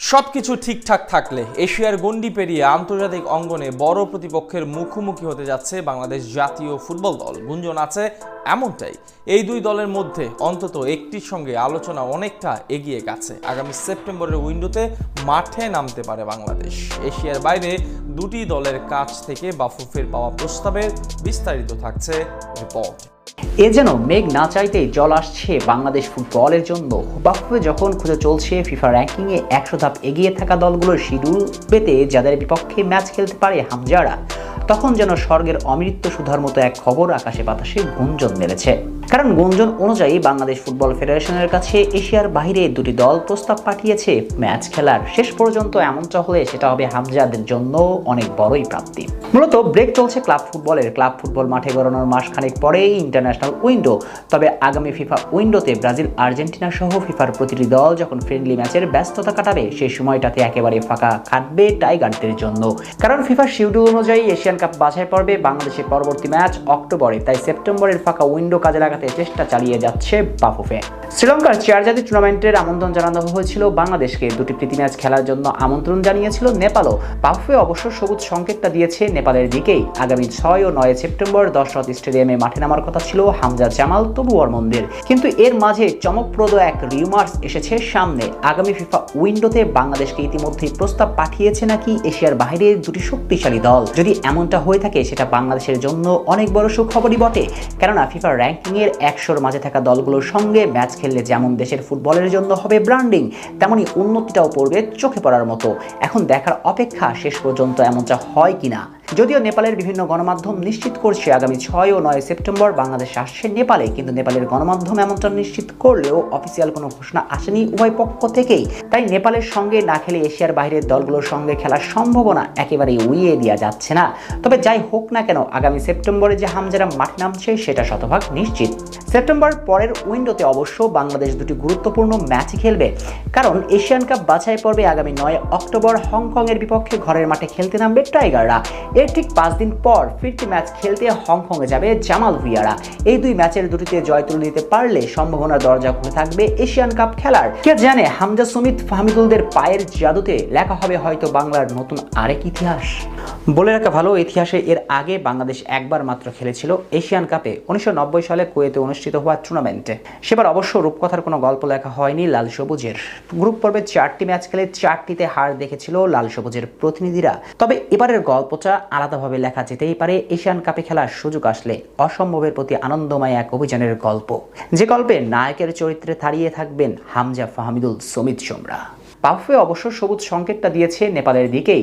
সবকিছু ঠিকঠাক থাকলে এশিয়ার গণ্ডি পেরিয়ে আন্তর্জাতিক অঙ্গনে বড় প্রতিপক্ষের মুখোমুখি হতে যাচ্ছে বাংলাদেশ জাতীয় ফুটবল দল। গুঞ্জন আছে এমনটাই। এই দুই দলের মধ্যে অন্তত একটির সঙ্গে আলোচনা অনেকটা এগিয়ে গেছে। আগামী সেপ্টেম্বরের উইন্ডোতে মাঠে নামতে পারে বাংলাদেশ। এশিয়ার বাইরে দুটি দলের কাছ থেকে বাফুফের পাওয়া প্রস্তাবের বিস্তারিত থাকছে রিপোর্ট। এ যেন মেঘ না চাইতেই জল আসছে বাংলাদেশ ফুটবলের জন্য। হুবাহুবে যখন খুঁজে চলছে, ফিফা র্যাঙ্কিংয়ে একশো ধাপ এগিয়ে থাকা দলগুলোর শিডিউল পেতে যাদের বিপক্ষে ম্যাচ খেলতে পারে হামজারা। তখন যেন স্বর্গের অমৃত্য সুধার মতো এক খবর আকাশে বাতাসে গুঞ্জন মেলেছে। কারণ গুঞ্জন অনুযায়ী বাংলাদেশ ফুটবল ফেডারেশনের কাছে এশিয়ার বাইরে দুটি দল প্রস্তাব পাঠিয়েছে। ম্যাচ খেলার শেষ পর্যন্ত এমনটা হলে সেটা হবে হামজাদের জন্য অনেক বড়ই প্রাপ্তি। মূলত ব্রেক চলছে ক্লাব ফুটবলের। ক্লাব ফুটবল মাঠে গড়ানোর মাসখানেক পরেই ইন্টারন্যাশনাল উইন্ডো। তবে আগামী ফিফা উইন্ডোতে ব্রাজিল, আর্জেন্টিনা সহ ফিফার প্রতিটি দল যখন ফ্রেন্ডলি ম্যাচের ব্যস্ততা কাটাবে সেই সময়টাতে একেবারে ফাঁকা কাটবে টাইগারদের জন্য। কারণ ফিফার শিডিউল অনুযায়ী এশিয়ান কাপ বাছাই পর্বে বাংলাদেশের পরবর্তী ম্যাচ অক্টোবরে। তাই সেপ্টেম্বরের ফাঁকা উইন্ডো কাজে লাগাতে চেষ্টা চালিয়ে যাচ্ছে বাফুফে। শ্রীলঙ্কার চেয়ারজাতি টুর্নামেন্টের আমন্ত্রণ জানানো হয়েছিল বাংলাদেশকে। দুটি প্রীতি ম্যাচ খেলার জন্য আমন্ত্রণ জানিয়েছিল নেপালও বাফুফে অবশ্য সবুজ সংকেতটা দিয়েছে নেপালের দিকেই। আগামী ছয় ও নয় সেপ্টেম্বর দশরথ স্টেডিয়ামে মাঠে নামার কথা ছিল হামজা জামাল তবু মন্দির কিন্তু এর মাঝে চমকপ্রদ এক রিউমার্স এসেছে সামনে। আগামী ফিফা উইন্ডোতে বাংলাদেশকে ইতিমধ্যেই প্রস্তাব পাঠিয়েছে নাকি এশিয়ার বাইরে দুটি শক্তিশালী দল। যদি এমনটা হয়ে থাকে, সেটা বাংলাদেশের জন্য অনেক বড় সুখবরই বটে। কেননা ফিফা র্যাঙ্কিং এর একশোর মাঝে থাকা দলগুলোর সঙ্গে ম্যাচ খেললে যেমন দেশের ফুটবলের জন্য হবে ব্র্যান্ডিং, তেমনি উন্নতিটাও পড়বে চোখে পড়ার মতো। এখন দেখার অপেক্ষা শেষ পর্যন্ত এমনটা হয় কিনা? যদিও নেপালের বিভিন্ন গণমাধ্যম নিশ্চিত করছে আগামী ছয় ও নয় সেপ্টেম্বর বাংলাদেশ আসছে নেপালে, কিন্তু নেপালের গণমাধ্যম এমনটা নিশ্চিত করলেও অফিসিয়াল কোনো ঘোষণা আসেনি উভয় পক্ষ থেকেই। তাই নেপালের সঙ্গে না খেলে এশিয়ার বাইরের দলগুলোর সঙ্গে খেলার সম্ভাবনা একেবারেই উইয়ে দেওয়া যাচ্ছে না। তবে যাই হোক না কেন, আগামী সেপ্টেম্বরে যে হামজারা মাঠে নামছে সেটা শতভাগ নিশ্চিত। সেপ্টেম্বর পরের উইন্ডোতে অবশ্য বাংলাদেশ দুটি গুরুত্বপূর্ণ ম্যাচ খেলবে। কারণ এশিয়ান কাপ বাছাই পর্বে আগামী নয় অক্টোবর হংকংয়ের বিপক্ষে ঘরের মাঠে খেলতে নামবে টাইগাররা। এর ঠিক পাঁচ দিন পর ফিরতি ম্যাচ খেলতে হংকংয়ে যাবে জামাল ভুইয়ারা এই দুই ম্যাচের দুটিতে জয় তুলে দিতে পারলে সম্ভাবনার দরজা খুলে থাকবে এশিয়ান কাপ খেলার। কে জানে হামজা সুমিত ফাহমিদুলদের পায়ের জাদুতে লেখা হবে হয়তো বাংলার নতুন আরেক ইতিহাস। বলে রাখা ভালো, ইতিহাসে এর আগে বাংলাদেশ একবার মাত্র খেলেছিল এশিয়ান কাপে, উনিশশো নব্বই সালে কুয়েতে অনুষ্ঠিত হওয়া টুর্নামেন্টে সেবার অবশ্য রূপকথার কোনো গল্প লেখা হয়নি লাল সবুজের। গ্রুপ পর্বে চারটি ম্যাচ খেলে চারটিতে হার দেখেছিল লাল সবুজের প্রতিনিধিরা। তবে এবারের গল্পটা আলাদাভাবে লেখা যেতেই পারে, এশিয়ান কাপে খেলার সুযোগ আসলে অসম্ভবের প্রতি আনন্দময় এক অভিযানের গল্প। যে গল্পে নায়কের চরিত্রে দাঁড়িয়ে থাকবেন হামজা ফাহমিদুল, সমিত সোমরা। পাফুয়ে অবশ্য সবুজ সংকেতটা দিয়েছে নেপালের দিকেই।